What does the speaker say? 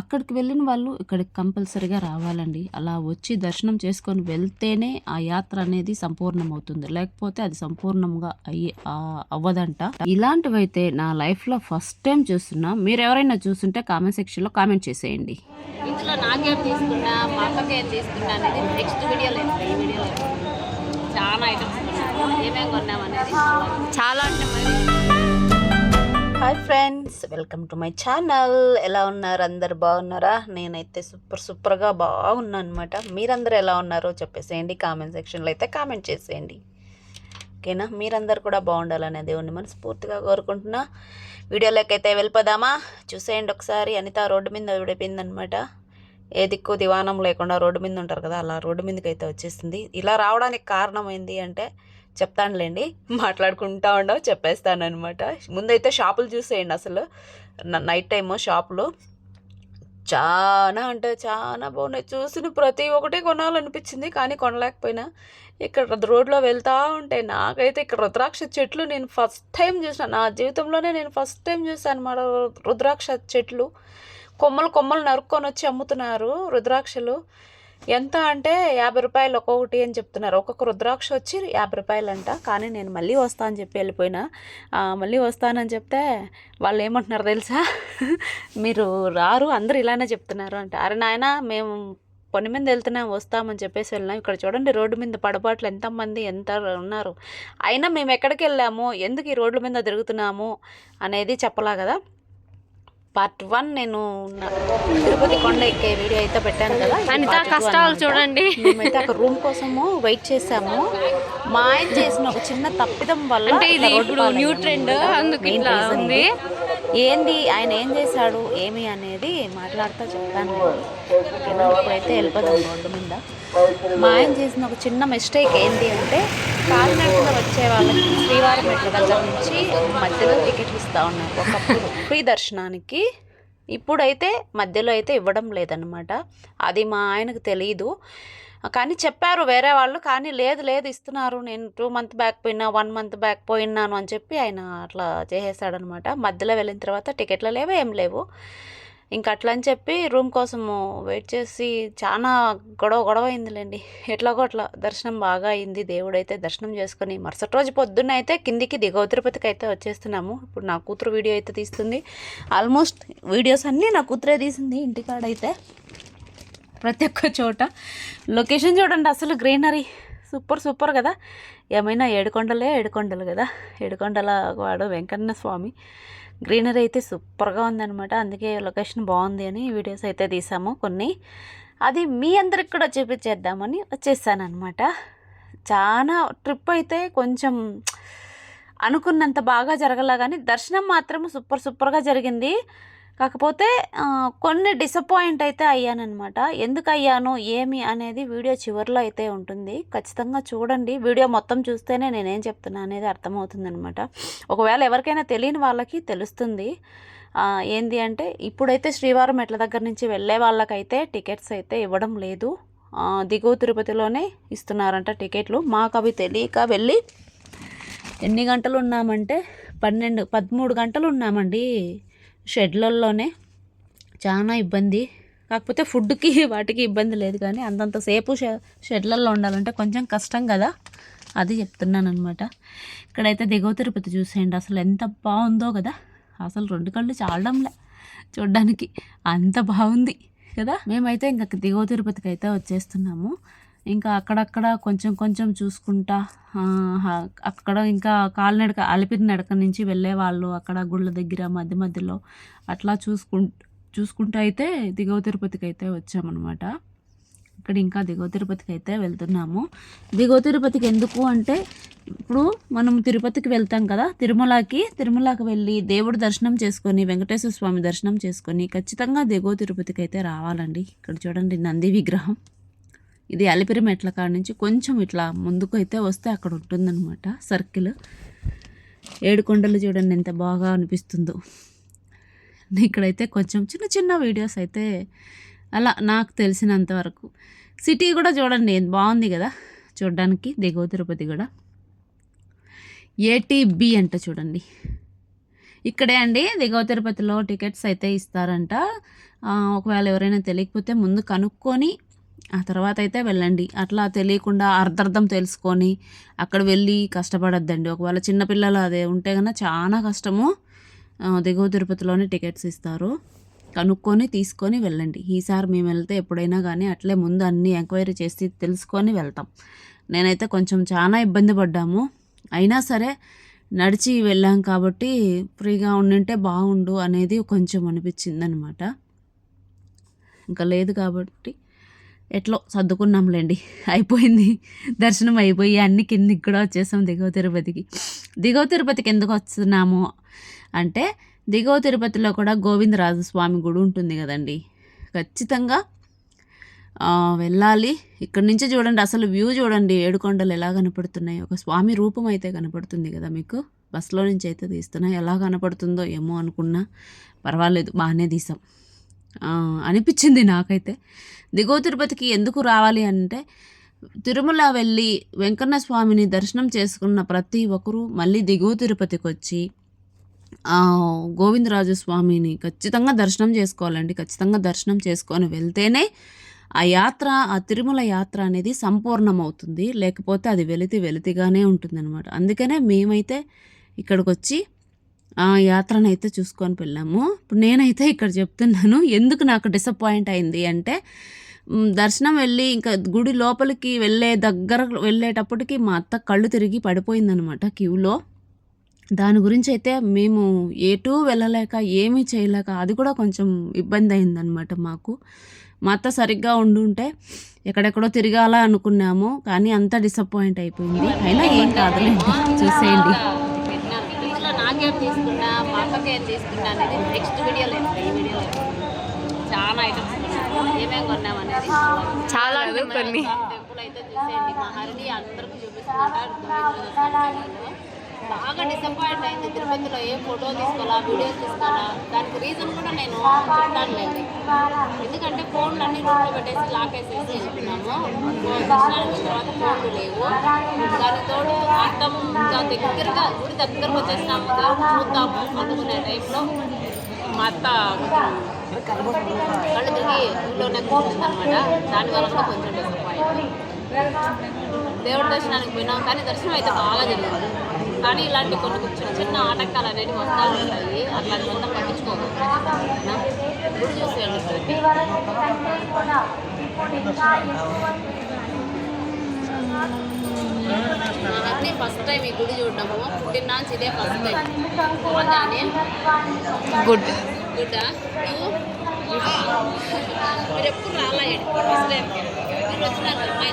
అక్కడికి వెళ్ళిన వాళ్ళు ఇక్కడికి కంపల్సరిగా రావాలండి. అలా వచ్చి దర్శనం చేసుకొని వెళ్తేనే ఆ యాత్ర అనేది సంపూర్ణమవుతుంది. లేకపోతే అది సంపూర్ణంగా అయ్యి అవ్వదంట. ఇలాంటివైతే నా లైఫ్లో ఫస్ట్ టైం చూస్తున్నా. మీరు ఎవరైనా చూస్తుంటే కామెంట్ సెక్షన్లో కామెంట్ చేసేయండి. ఇందులో నాకేం తీసుకున్నా మా అక్కకి తీసుకున్నా అనేది నెక్స్ట్ వీడియోలో ఈ వీడియోలో చాలా ఐటమ్స్ ఏమేమి కొన్నామనేది చాలా అంటే మరి hi friends welcome to my channel ఎలా ఉన్నారు? అందరు బాగున్నారా? నేనైతే సూపర్ సూపర్గా బాగున్నాను అనమాట మీరందరూ ఎలా ఉన్నారో చెప్పేసేయండి. కామెంట్ సెక్షన్లో అయితే కామెంట్ చేసేయండి. ఓకేనా మీరందరు కూడా బాగుండాలనే దేవుణ్ణి మనస్ఫూర్తిగా కోరుకుంటున్నా. వీడియోలోకి అయితే వెళ్ళిపోదామా? చూసేయండి ఒకసారి. అనిత రోడ్డు మీద విడిపోయిందనమాట ఏ దిక్కు దివానం లేకుండా రోడ్డు మీద ఉంటారు కదా అలా రోడ్డు మీదకి అయితే వచ్చేసింది. ఇలా రావడానికి కారణం ఏంటి అంటే చెప్తానులేండి. మాట్లాడుకుంటా ఉండవు చెప్పేస్తాను అనమాట ముందైతే షాపులు చూసేయండి అసలు. నైట్ టైము షాపులు. చాలా అంటే చాలా బాగున్నాయి. చూసిన ప్రతి ఒక్కటి కొనాలనిపించింది కానీ కొనలేకపోయినా. ఇక్కడ రోడ్లో వెళ్తూ ఉంటే నాకైతే ఇక్కడ రుద్రాక్ష చెట్లు నేను ఫస్ట్ టైం చూసాను. నా జీవితంలోనే నేను ఫస్ట్ టైం చూసాను అనమాట రుద్రాక్ష చెట్లు. కొమ్మలు కొమ్మలు నరుక్కొని వచ్చి అమ్ముతున్నారు రుద్రాక్షలు. ఎంత అంటే యాభై రూపాయలు ఒక్కొక్కటి అని చెప్తున్నారు. ఒక్కొక్క రుద్రాక్ష వచ్చి యాభై రూపాయలు అంట కానీ నేను మళ్ళీ వస్తా అని చెప్పి వెళ్ళిపోయినా. మళ్ళీ వస్తానని చెప్తే వాళ్ళు ఏమంటున్నారు తెలుసా? మీరు రారు అందరు ఇలానే చెప్తున్నారు అంటే. అరే నాయన మేము పని మీద వెళ్తున్నాం వస్తామని చెప్పేసి వెళ్ళినాం. ఇక్కడ చూడండి రోడ్డు మీద పడబాట్లు ఎంతమంది ఎంత ఉన్నారు. అయినా మేము ఎక్కడికి వెళ్ళాము? ఎందుకు ఈ రోడ్ల మీద తిరుగుతున్నాము? అనేది చెప్పలా కదా? పార్ట్ వన్ నేను తిరుపతి కొండ ఎక్కే వీడియో అయితే పెట్టాను కదా. అనిత two కష్టాలు. చూడండి. మేమైతే అక్కడ రూమ్ కోసము వెయిట్ చేసాము. మా ఆయన చేసిన ఒక చిన్న తప్పిదం వల్ల అంటే ఇది ఇప్పుడు న్యూ ట్రెండ్. అందుకు ఇట్లా ఉంది. ఏంది? ఆయన ఏం చేశాడు? ఏమి అనేది మాట్లాడుతూ చెప్తాను ఇప్పుడైతే వెళ్ళిపోదాం రోడ్డు మీద. మా ఆయన చేసిన ఒక చిన్న మిస్టేక్ ఏంటి అంటే కాలినడకన వచ్చే వాళ్ళకి శ్రీవారి మెట్ల దగ్గర నుంచి మధ్యలో టికెట్ ఇస్తూ ఉన్నారు. ఒకప్పుడు ఫ్రీ దర్శనానికి ఇప్పుడైతే మధ్యలో అయితే ఇవ్వడం లేదనమాట అది మా ఆయనకు తెలియదు కానీ చెప్పారు వేరే వాళ్ళు కానీ లేదు లేదు ఇస్తున్నారు. నేను టూ మంత్ బ్యాక్ పోయినా వన్ మంత్ బ్యాక్ పోయినాను అని చెప్పి ఆయన అట్లా చేసేసాడనమాట మధ్యలో వెళ్ళిన తర్వాత టికెట్లు లేవు? ఏం లేవు. ఇంకా అట్లా అని చెప్పి రూమ్ కోసము వెయిట్ చేసి చాలా గొడవ గొడవ అయిందిలేండి ఎట్లాగో అట్లా దర్శనం బాగా అయింది. దేవుడైతే దర్శనం చేసుకొని మరుసటి రోజు పొద్దున్న అయితే కిందికి దిగవ తిరుపతికి అయితే వచ్చేస్తున్నాము. ఇప్పుడు నా కూతురు వీడియో అయితే తీస్తుంది. ఆల్మోస్ట్ వీడియోస్ అన్నీ నా కూతురే తీసింది ఇంటికాడైతే. ప్రతి ఒక్క చోట. లొకేషన్ చూడండి అసలు గ్రీనరీ. సూపర్ సూపర్ కదా. ఏమైనా ఏడుకొండలే ఏడుకొండలు కదా. ఏడుకొండల వాడు వెంకన్న స్వామి. గ్రీనరీ అయితే సూపర్గా ఉందనమాట అందుకే లొకేషన్ బాగుంది అని వీడియోస్ అయితే తీసాము కొన్ని. అది మీ అందరికి కూడా చూపించేద్దామని వచ్చేసానమాట చాలా ట్రిప్ అయితే కొంచెం అనుకున్నంత బాగా జరగలా కానీ దర్శనం మాత్రం సూపర్ సూపర్గా జరిగింది. కాకపోతే కొన్ని డిసప్పాయింట్ అయితే అయ్యానమాట ఎందుకు అయ్యాను ఏమి అనేది వీడియో చివరిలో అయితే ఉంటుంది. ఖచ్చితంగా చూడండి. వీడియో మొత్తం చూస్తేనే నేనేం చెప్తున్నా అనేది అర్థమవుతుంది అనమాట ఒకవేళ ఎవరికైనా తెలియని వాళ్ళకి తెలుస్తుంది. ఏంది అంటే ఇప్పుడైతే శ్రీవారం మెట్ల దగ్గర నుంచి వెళ్ళే వాళ్ళకైతే టికెట్స్ అయితే ఇవ్వడం లేదు. దిగువ తిరుపతిలోనే ఇస్తున్నారంట టికెట్లు. మాకు అవి తెలియక వెళ్ళి ఎన్ని గంటలు ఉన్నామంటే పన్నెండు పదమూడు గంటలు ఉన్నామండి. షెడ్లల్లోనే చాలా ఇబ్బంది. కాకపోతే ఫుడ్కి వాటికి ఇబ్బంది లేదు కానీ అంతంతసేపు షె షెడ్లల్లో ఉండాలంటే కొంచెం కష్టం కదా. అది చెప్తున్నాను అనమాట ఇక్కడైతే దిగువ తిరుపతి చూసేయండి. అసలు ఎంత బాగుందో కదా. అసలు రెండు కళ్ళు చాలడంలే చూడడానికి. అంత బాగుంది కదా. మేమైతే ఇంకా దిగువ తిరుపతికి అయితే వచ్చేస్తున్నాము. ఇంకా అక్కడక్కడ కొంచెం కొంచెం చూసుకుంటా. అక్కడ ఇంకా కాలినడక అలిపిరి నడక నుంచి వెళ్ళే వాళ్ళు అక్కడ గుళ్ళ దగ్గర మధ్య మధ్యలో. అట్లా చూసుకుంటూ చూసుకుంటూ అయితే దిగువ తిరుపతికి అయితే వచ్చామన్నమాట. ఇక్కడ ఇంకా దిగువ తిరుపతికి అయితే వెళ్తున్నాము. దిగువ తిరుపతికి ఎందుకు అంటే ఇప్పుడు మనం తిరుపతికి వెళ్తాం కదా తిరుమలకి తిరుమలకి వెళ్ళి దేవుడు దర్శనం చేసుకొని వెంకటేశ్వర స్వామి దర్శనం చేసుకొని ఖచ్చితంగా దిగువ తిరుపతికి అయితే రావాలండి. ఇక్కడ చూడండి నంది విగ్రహం. ఇది అలిపిరి మెట్ల కాడ నుంచి కొంచెం ఇట్లా ముందుకు అయితే వస్తే అక్కడ ఉంటుందన్నమాట సర్కిల్. ఏడు కొండలు చూడండి ఎంత బాగా అనిపిస్తుందో. ఇక్కడైతే కొంచెం చిన్న చిన్న వీడియోస్ అయితే అలా నాకు తెలిసినంత వరకు. సిటీ కూడా చూడండి బాగుంది కదా. చూడడానికి దిగువ తిరుపతి కూడా. ఏటీబీ అంట చూడండి. ఇక్కడే అండి దిగువ తిరుపతిలో టికెట్స్ అయితే ఇస్తారంట. ఒకవేళ ఎవరైనా తెలియకపోతే ముందు కనుక్కొని ఆ తర్వాత అయితే వెళ్ళండి. అట్లా తెలియకుండా అర్ధర్థం తెలుసుకొని అక్కడ వెళ్ళి కష్టపడద్దండి. ఒకవేళ చిన్నపిల్లలు అదే ఉంటే కన్నా చాలా కష్టము. దిగువ తిరుపతిలోనే టికెట్స్ ఇస్తారు. కనుక్కొని తీసుకొని వెళ్ళండి. ఈసారి మేము వెళ్తే ఎప్పుడైనా కానీ అట్లే ముందు అన్ని ఎంక్వైరీ చేసి తెలుసుకొని వెళ్తాం. నేనైతే కొంచెం చాలా ఇబ్బంది పడ్డాము. అయినా సరే నడిచి వెళ్ళాం కాబట్టి ఫ్రీగా ఉండింటే బాగుండు అనేది కొంచెం అనిపించింది అనమాట ఇంకా లేదు కాబట్టి ఎట్లో సర్దుకున్నాంలేండి. అయిపోయింది. దర్శనం అయిపోయి అన్ని కిందికి కూడా వచ్చేసాం దిగువ తిరుపతికి. దిగువ తిరుపతికి ఎందుకు వస్తున్నాము అంటే దిగువ తిరుపతిలో కూడా గోవిందరాజస్వామి గుడి ఉంటుంది కదండి. ఖచ్చితంగా వెళ్ళాలి. ఇక్కడ నుంచి చూడండి అసలు వ్యూ చూడండి. ఏడుకొండలు ఎలా కనపడుతున్నాయి? ఒక స్వామి రూపం అయితే కనపడుతుంది కదా మీకు? బస్సులో నుంచి అయితే తీస్తున్నా ఎలా కనపడుతుందో ఏమో అనుకున్నా. పర్వాలేదు బాగానే తీసాం. అనిపించింది నాకైతే. దిగువ తిరుపతికి ఎందుకు రావాలి అంటే తిరుమల వెళ్ళి వెంకన్న స్వామిని దర్శనం చేసుకున్న ప్రతి ఒక్కరూ మళ్ళీ దిగువ తిరుపతికి వచ్చి గోవిందరాజు స్వామిని ఖచ్చితంగా దర్శనం చేసుకోవాలండి. ఖచ్చితంగా దర్శనం చేసుకొని వెళ్తేనే ఆ యాత్ర ఆ తిరుమల యాత్ర అనేది సంపూర్ణమవుతుంది. లేకపోతే అది వెలితి వెలితిగానే ఉంటుందన్నమాట. అందుకనే మేమైతే ఇక్కడికి వచ్చి ఆ యాత్రను అయితే చూసుకొని వెళ్ళాము. ఇప్పుడు నేనైతే ఇక్కడ చెప్తున్నాను ఎందుకు నాకు డిసప్పాయింట్ అయింది అంటే దర్శనం వెళ్ళి ఇంకా గుడి లోపలికి వెళ్ళే దగ్గర వెళ్ళేటప్పటికి మా అత్త కళ్ళు తిరిగి పడిపోయిందనమాట క్యూలో. దాని గురించి అయితే మేము ఎటూ వెళ్ళలేక ఏమీ చేయలేక అది కూడా కొంచెం ఇబ్బంది అయిందనమాట మాకు. మా అత్త సరిగ్గా ఉండుంటే ఎక్కడెక్కడో తిరగాల అనుకున్నాము కానీ అంత డిసప్పాయింట్ అయిపోయింది. అయినా ఏం కాదు చూసేయండి. నాకేం తీసుకున్నా మా ఏం తీసుకున్నా అనేది నెక్స్ట్ వీడియోలో ఈ వీడియోలో చాలా ఐటమ్స్ ఏమేమి కొన్నాం అనేది చాలా కొన్ని. టెంపుల్ అయితే చూసేయండి. అందరికీ చూపిస్తున్నారు. బాగా డిసప్పాయింట్ అయింది తిరుపతిలో. ఏ ఫోటో తీసుకోవాలా వీడియో తీసుకోవాలా దానికి రీజన్ కూడా నేను చెప్తానులేండి ఎందుకంటే ఫోన్లు అన్ని రూమ్లో పెట్టేసి లాక్ వేసేసి వెళ్తున్నాము దర్శనానికి తర్వాత ఫోన్లు లేవు. దానికి తోడు అర్థం దగ్గరగా గుడి దగ్గరకు వచ్చేసినాము చూద్దాము అనుకునే టైంలో మా అత్త కళ్ళు తిరిగి ఊళ్ళోనే కూర్చుంది అనమాట దానివల్ల కూడా కొంచెం డిసప్పాయింట్ దేవుడి దర్శనానికి పోయినాం. కానీ దర్శనం అయితే బాగా జరిగింది. కానీ ఇలాంటి కొన్ని చిన్న చిన్న ఆటంకాలు అనేవి వస్తూ ఉంటాయి. అట్లాంటి మొత్తం గుడి చూసేయండి అన్నీ ఫస్ట్ టైం ఈ గుడి చూడడము. పుట్టిన నుంచి ఇదే ఫస్ట్ టైం గుడ్. గుడ్డా? నువ్వు? మీరు ఎప్పుడు రాలా? ఫస్ట్ టైం మీరు వచ్చినారు అమ్మాయి